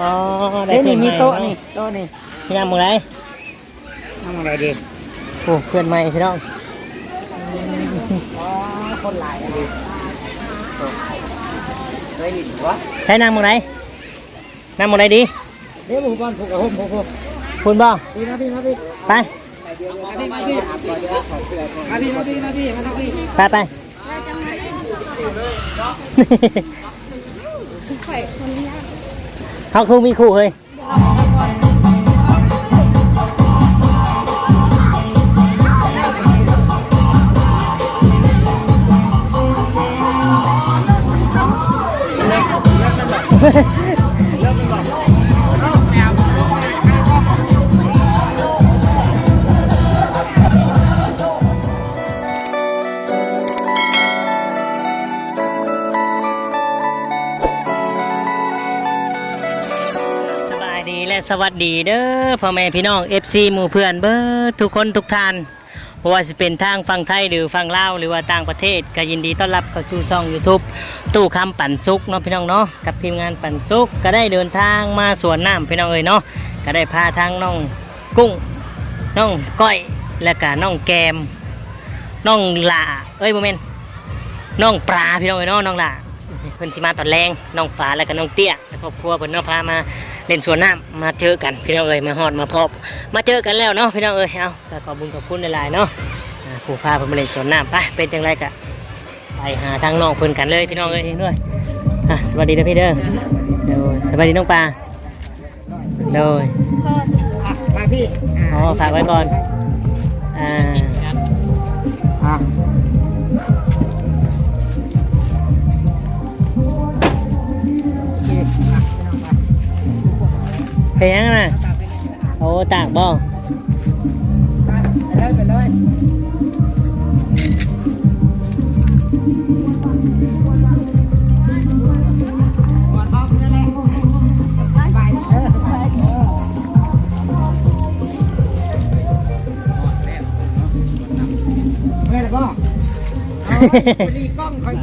อ๋อได้เฮ้ยนี่มีโต๊ะเพื่อนี่ใหม่โต๊ะนี่พี่นำมือไรทำอะไรดีโอ้เพื่อนใหม่พี่น้องอ๋อคนหลายอันดีเคยดินวะใช้นางมือไรนางมือไรดีเดี๋ยวผมก่อนผูกกับผมผูกผูกคุณบ่พี่มาพี่มาพี่ไปมาพี่มาพี่มาพี่มาพี่มาพี่มาทักพี่ไปไป เขาคือมีคู่เฮ้ย วัสดีเด้อพ่อแม่พี่น้อง FC หมู่เพื่อนเบิดทุกคนทุกท่านว่าจะเป็นทางฝั่งไทยหรือฝั่งลาวหรือว่าต่างประเทศก็ยินดีต้อนรับเข้าสู่ช่อง YouTube ตู้คำปั่นซุกเนาะพี่น้องเนาะกับทีมงานปั่นซุกก็ได้เดินทางมาสวนน้ำพี่น้องเอ้ยเนาะก็ได้พาทางน้องกุ้งน้องก้อยและก็น้องแกมน้องหล่าเอ้ยโมเมนน้องปลาพี่น้องเอ้ยเนาะน้องหล่าเพิ่นสิมาตอนแรงน้องปลาแล้วก็น้องเตี้ยและครอบครัวเพิ่นเนาะพามา เล่นสวนน้ำมาเจอกันพี่น้องเอ้ยมาฮอดมาพบมาเจอกันแล้วเนาะพี่น้องเอ้ยเอาแต่ขอบคุญขอบคุณหลายๆเนาะอ่าผู้พาเพิ่นมาเล่นสวนน้ำไปเป็นจังไรกะไปหาทางน้องเพิ่นกันเลยพี่น้องเอ้ยด้วยอะสวัสดีนะพี่เด้อเดี๋ยวสวัสดีน้องปลาเดี๋ยวอะมาพี่อ๋อฝากไว้ก่อนอ่า ยยังน่ะโอ้ตากบ่ไปเลยไปเลยก่อนเบาไปนั่นแหละไปเด้อไปเด้อเมื่อไหร่บ่เอาไปดีกล้องคอย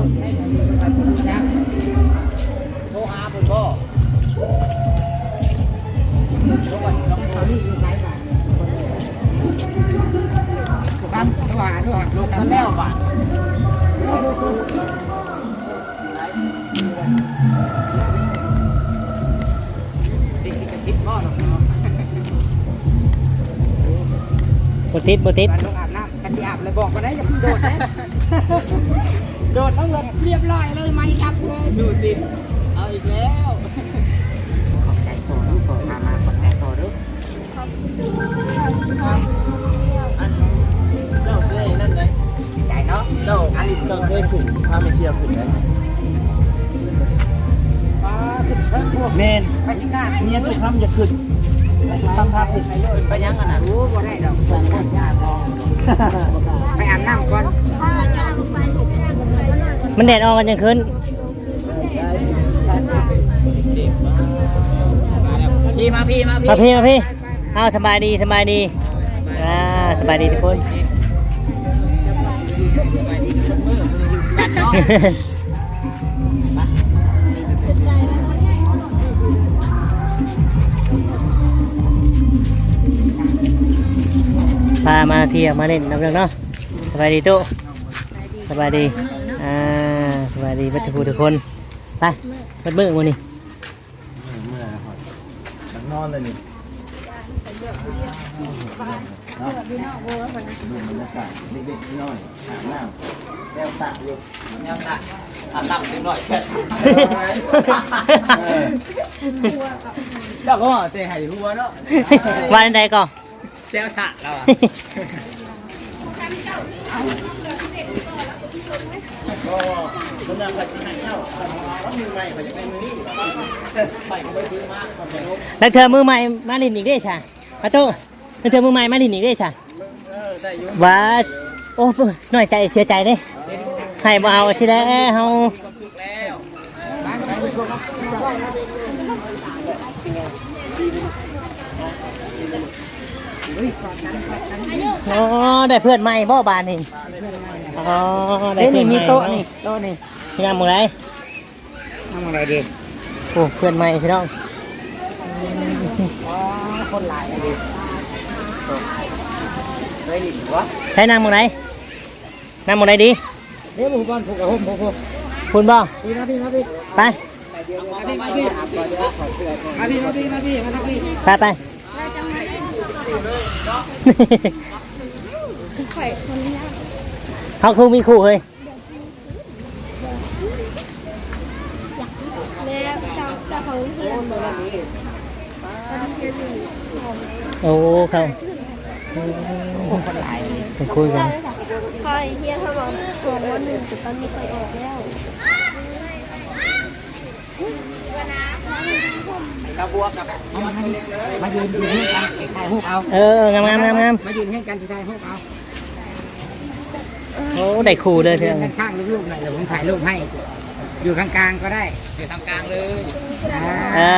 โทรหาผมบ่โทรก่อนลองแท็กซี่อยู่ไซบัตรครับโทรหาโทรหาลูกกันแล้วบัตรติดติดบ่หรอกบติดบติดลงอาบน้ำกันที่อาบเลยบอกมาได้อย่าเพิ่งโดดนะ โดดต้องแบบเรียบร้อยเลยไม่รับเลยดูสิเอาอีกแล้วขอบใจโตดูโตมามาขอบใจโตดูเจ้าเสื้อนั่นไงใจเนาะเจ้าอันนี้เจ้าเคยขึ้นพาไม่เชียร์ขึ้นไหมป้าขึ้นเชิญพวกเมนไปที่งานเมียตุกคำจะขึ้นทำท่าขึ้นไปยังกันนะรู้บ่ได้ดอกสองคนยากองไปอาบน้ำก่อน มันแดดออกกันยังคืนพี่มาพี่มาพี่มาพี่มาพี่เอาสบายดีสบายดีอ่าสบายดีทุกคนกันเนาะพามาเที่ยวมาเล่นน้ำเรื่องเนาะสบายดีตุ๊สบายดีอ่าส บายดีเบัตรทุกคนไปเบัดมือมือนี่เมื่อนะครับนอนเลยนี่ดูบรรยากาศเด็กๆน้อยอาบน้ำแก้วสระอยู่แนวตัดอาบน้ำเรียบร้อยเชียวเจ้าก็เตะไห่หัวเนาะวันใดก่อนเซลสะแล้วอะ ก็คนนั้นก็จะให้เจ้าแล้วมือใหม่ก็จะเป็นมือนี้ไปก็ไม่ซื้อมากความเป็นแล้วเธอมือใหม่มาลินอีกได้ใช่มาตุ๊แล้วเธอมือใหม่มาลินอีกได้ใช่เออได้อยู่ว่าโอ้หน่อยใจเสียใจเด้ให้บ่เอาทีแล้วเฮาเฮ้ยกอดกันกอดกันอ๋อได้เพื่อนใหม่บ่บานนี่ อ๋อได้เอ้ยเพื่นี่อนใหมีม่โต๊ะนี่โต๊ะนี่พี่น้องมึงไรทำอะไรดีโอ้เพื่อนใหม่พี่น้องอ๋อคนหลายอะดิเฮ้ยนี่วะใช้นางมึงไรนางมึงไรดีเดี๋ยวผมบ้านผูกกับผมผูกผูกคุณบ่พี่มาพี่มาพี่ไปมาพี่มาพี่มาพี่มาพี่มาพี่มาทักพี่ไปไป เขาครูมีครูเฮ้ยแล้วจะจะเขาเรียนโอ้เขาไปคุยกันคอยเฮียเขาบอกก่อนวันหนึ่งแต่ตอนนี้คอยออกแล้วเอามาให้มายืนยืนให้กันถ่ายรูปเอา เอองามงามงามงามมายืนให้กันถ่ายรูปเอาโอ้ได้ครูเลยเถยือะนข้างๆรูปๆหน่อยเดี๋ยวผมถ่ายรูปให้ อยู่กลางๆก็ได้อยู่ตรงกลางเลยอ่าอ่า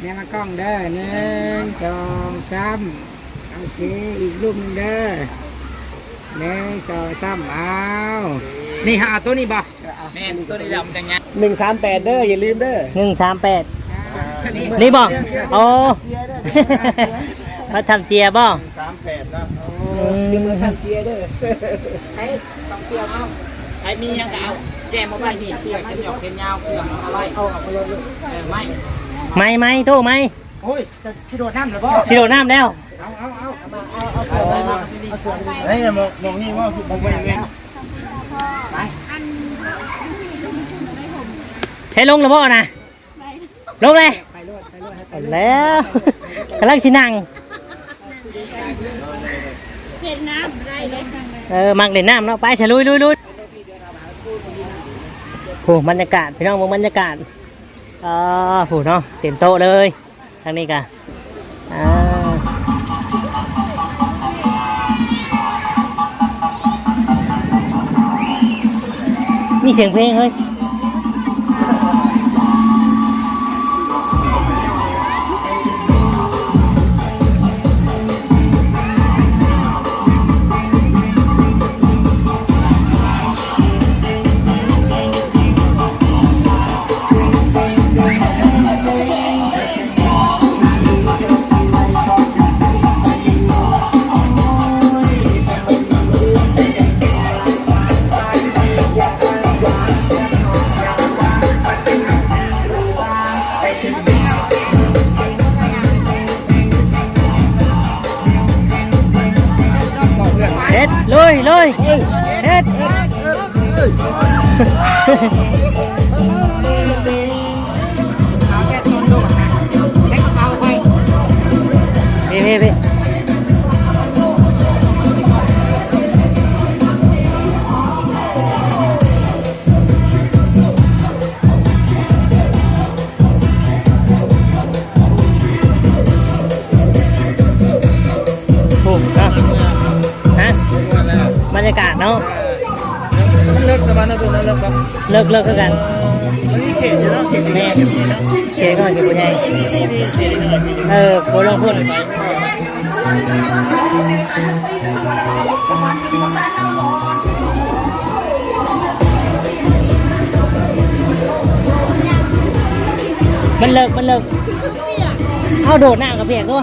เนี่ยมากล้องเด้อหนึ่งสองสามโอเคอีกรูปหนึงเด้อหนึ่งสองสามเอานี่ฮะเอาตัวนี้บ่แม่ตัวนี้ดำจังไงหนึ่งสามแปดเด้ออย่าลืมเด้อหนึ่งสามแปดนี่บอกโอ้เขาทำเจียบ่สามแปดนะอื มเจียเด้อไอ้ต้องเจียเอาไอ้มียังกะเอาแกมมาไว้นี่เจียเป็นหยอกเป็นยาวเครื่องเอาไว้เอาเอาไปเลยเออไม่ไม่ไม่โทษไม่โอ้ยจะที่โดดน้ำหรือเปล่าชิโดน้ำแล้วเอาเอาเอาเอามาเอาเอาเสือไปมาเอาเสือไปเฮ้ยมองมองนี่ว่าคือผมไม่เว้นไปใช้ลงแล้วบ่นะลงเลยไปรวดไปรวดให้ไปเอาแล้วกำลังชินัง เห็นน้ำได้เลยเออมักเล่นน้ำเนาะไปฉลุยลุยลุยโหบรรยากาศพี่น้องบรรยากาศอ่าโหเนาะเต็มโต๊ะเลยทางนี้กันอ่ามีเสียงเพลงเฮ้ย เอาแค่ต้นโดดนะเล็กเอาไปพี่พี่พี่โอ้นะฮะบรรยากาศเนาะ ลิกประมาณนั้นตัวนั้นแล้วครับเลิกเลิกคือกันมันมีเขตอยู่เนาะเขตแม่เขตนี้เนาะเจ๊ก่อนเจ๊ปุญใหญ่นี่นี่เอยมีเออโบลงพุ่นมันเลิกมันเลิกเอาโดดหน้ากับเปียกตัว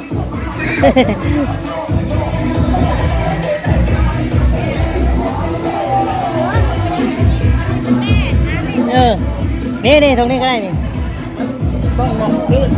เออ นี่นี่ตรงนี้ก็ได้นี่ต้องมองขึ้น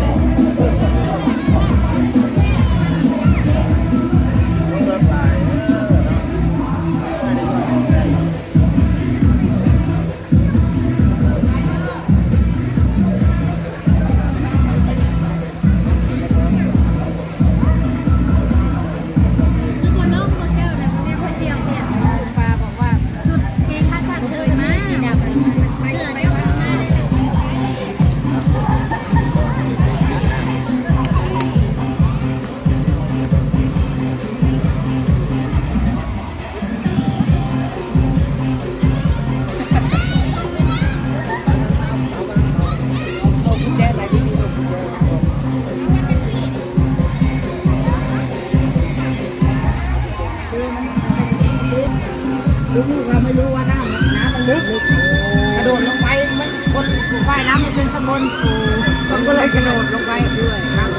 โดดลงไปด้วยครับ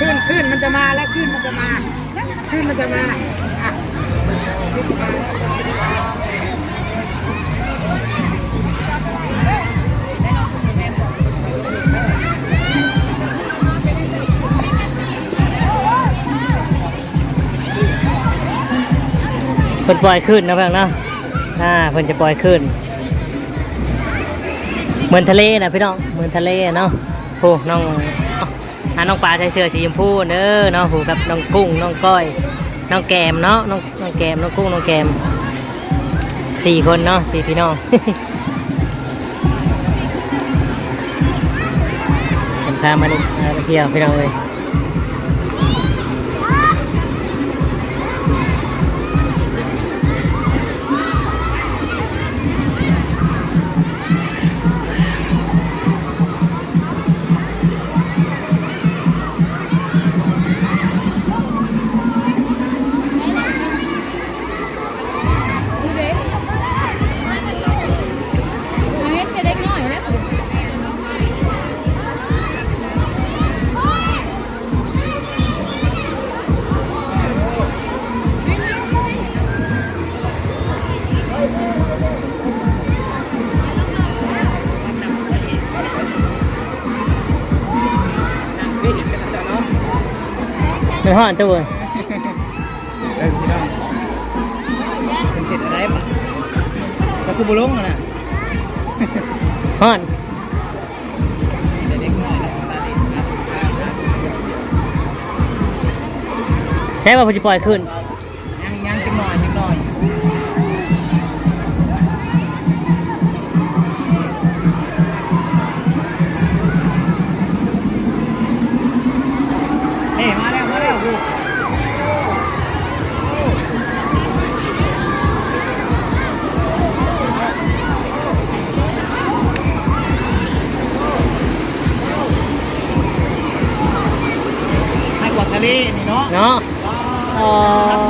ขึ้นขึ้นมันจะมาแล้วขึ้นมันจะมาขึ้นมันจะมาอะขึ้นมาแล้วเพิ่นปล่อยขึ้นนะเพื่อนนาะ อ่าเพิ่นจะปล่อยขึ้น เหมือนทะเลนะพี่น้องเหมือนทะเลเนาะโอ้น้องอ้าวอ่าน้องปลาใส่เสื้อสีชมพูเด้อเนาะโหกับน้องกุ้งน้องก้อย น้องแกมเนาะน้องน้องแกมน้องกุ้งน้องแกมสี่คนเนาะสี่พี่น้องผมพามานี่มาเที่ยวพี่น้องเลย เป็นห้อนตัวเว้ยเออพี่น้องเป็นเสร็จอะไรปะก็คือบุลงอะนะห้อนเด็กน้อยนะตาดีนะใช่ป่ะผมจะปล่อยขึ้น เนาะเนาะอ๋อ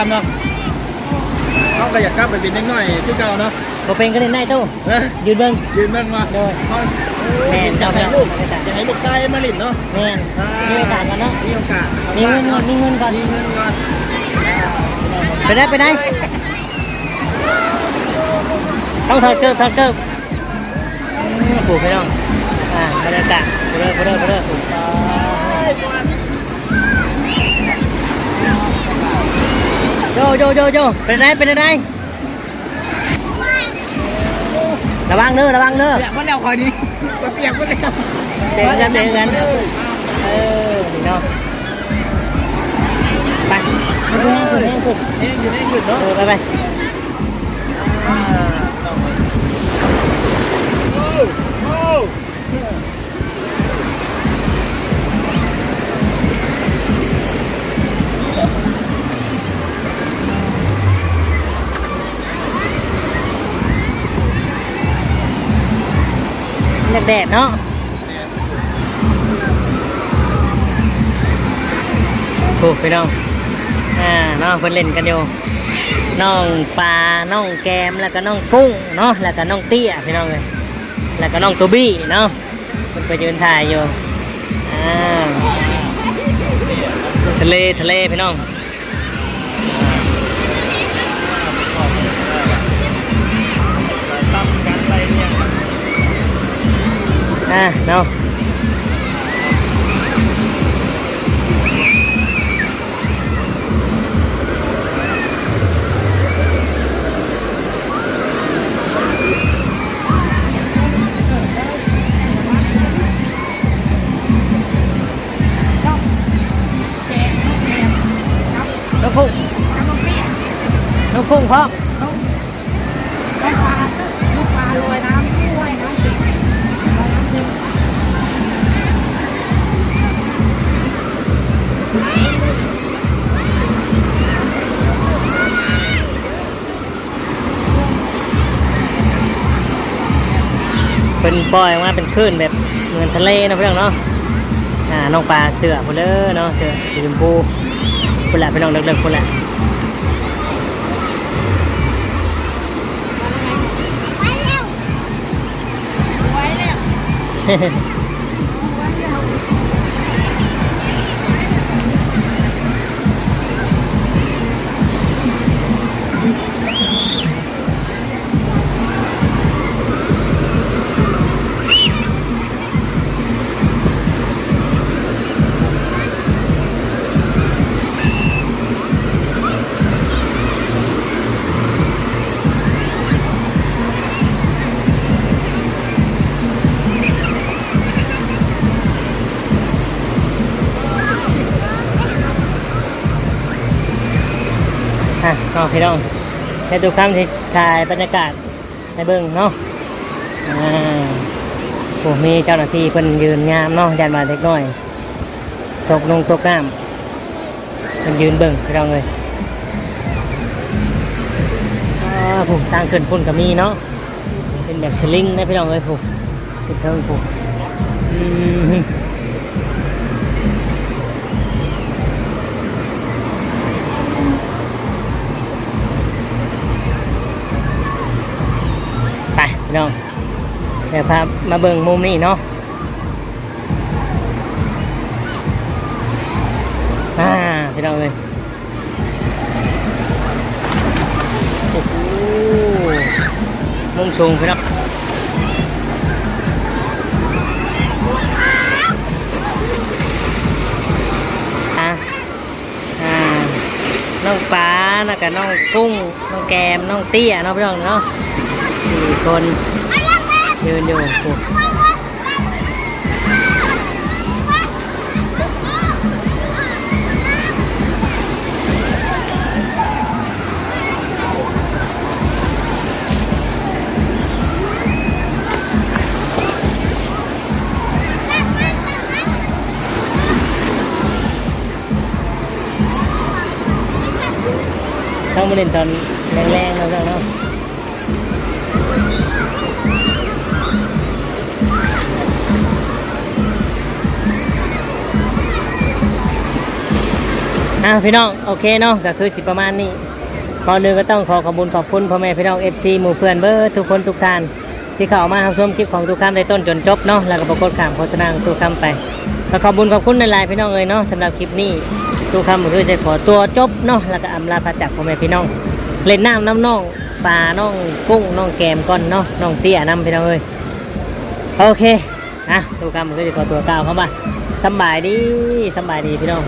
แรงมาดูคำเนาะเขาก็อยากกลับไปเป็นเด็กน้อยที่เก่าเนาะ Bộ pin cái đến đây tu. นะยืนเบิ่ง ยืนบ้างมาโดยเขาแม่นจะเจ้าให้เจ้าลูกจะให้ลูกชายมาหลินเนาะแม่นมีโอกาสกันเนาะมีโอกาสมีเงินก่อนมีเงินก่อนมีเงินก่อนไปได้ไปได้ต้องถอดเกิบถอดเกิบอืมปลูกไปน้องอ่าบรรยากาศไปเรื่อยไปเรื่อยไปเรื่อยปลูกโจโจโจโจเป็นไรเป็นไรระวังเด้อระวังเด้อเปียกหมดแล้วคอยนี้เปียกหมดแล้วเตะกันเตะกันเออนี่เนาะไปไปเพื่อนผมเองอยู่ในหยุดเนาะเออไปไปอ่าต้ องไปโอ้โอ้แดดเนาะโอ้ไปน้อง อ่าน้องเพิ่นเล่นกันอยู่น้องปลา น้องแกม แล้วก็น้องกุ้งเนาะ แล้วก็น้องเตี้ยพี่น้องเลย แล้วก็น้องตัวบี้เนาะเพิ่นไปยืนถ่ายอยู่ อ่า ทะเลทะเลพี่น้อง อ่าเนาะน้ เป็นปล่อยออกมาเป็นคลื่นแบบเหมือนทะเลนาะพี่น้องเนาะอ่าน้องปลาเสือพุ่นเลยเนาะเสือสีชมพูพุ่นละพี่น้องเลิกๆพุ่นแหละไว้ แล้วอะพี่น้องให้ดูคำที่ถ่ายบรรยากาศให้เบิ่งเนาะอ่าโอ้มีเจ้าหน้าที่เพิ่นยืนงามเนาะยันมาเล็กน้อยตกลงตกน้ำเพิ่นยืนเบิ่งพี่น้องเลยอ่าผมทางขึ้นพุ่นก็มีเนาะเป็นแบบสลิงนะพี่น้องเลยผมขึ้นเทิงผม พี่น้องเดี๋ยวพามาเบิ่งมุมนี้เนาะอ่าพี่น้องเลยโอ้โหมุมสูงพี่น้องอะอ่าน้องปลาแล้วก็น้องกุ้ง น้องแกม น้องเตี้ยเนาะพี่น้องเนาะ สี่คนยืนอยู่โอ้โหต้องมาเล่นตอนแรงๆเนาะพี่น้องเนาะ อะพี่น้องโอเคเนาะก็คือสิประมาณนี้ก่อนอื่นก็ต้องขอขอบคุณขอบคุณพ่อแม่พี่น้อง FC หมู่เพื่อนเบอร์ทุกคนทุกท่าน ที่เข้ามารับชมคลิปของทุกคำในต้นจนจบเนาะแล้วก็ประกดข่ามโฆษณาของทุกคำไปก็ขอบคุณขอบคุณในไลน์พี่น้องเอ้ยเนาะสำหรับคลิปนี้ทุกคำก็คือจะขอตัวจบเนาะแล้วก็อำลาพระจากพ่อแม่พี่น้อง เล่นน้ำน้ำน้องปลาน้องกุ้งน้องแกมก้อนเนาะน้องเตี้ยน้ำพี่น้องเอ้ยโอเคอะทุกคำก็จะขอตัวกล่าวเข้ามาสบายดีสบายดีพี่น้อง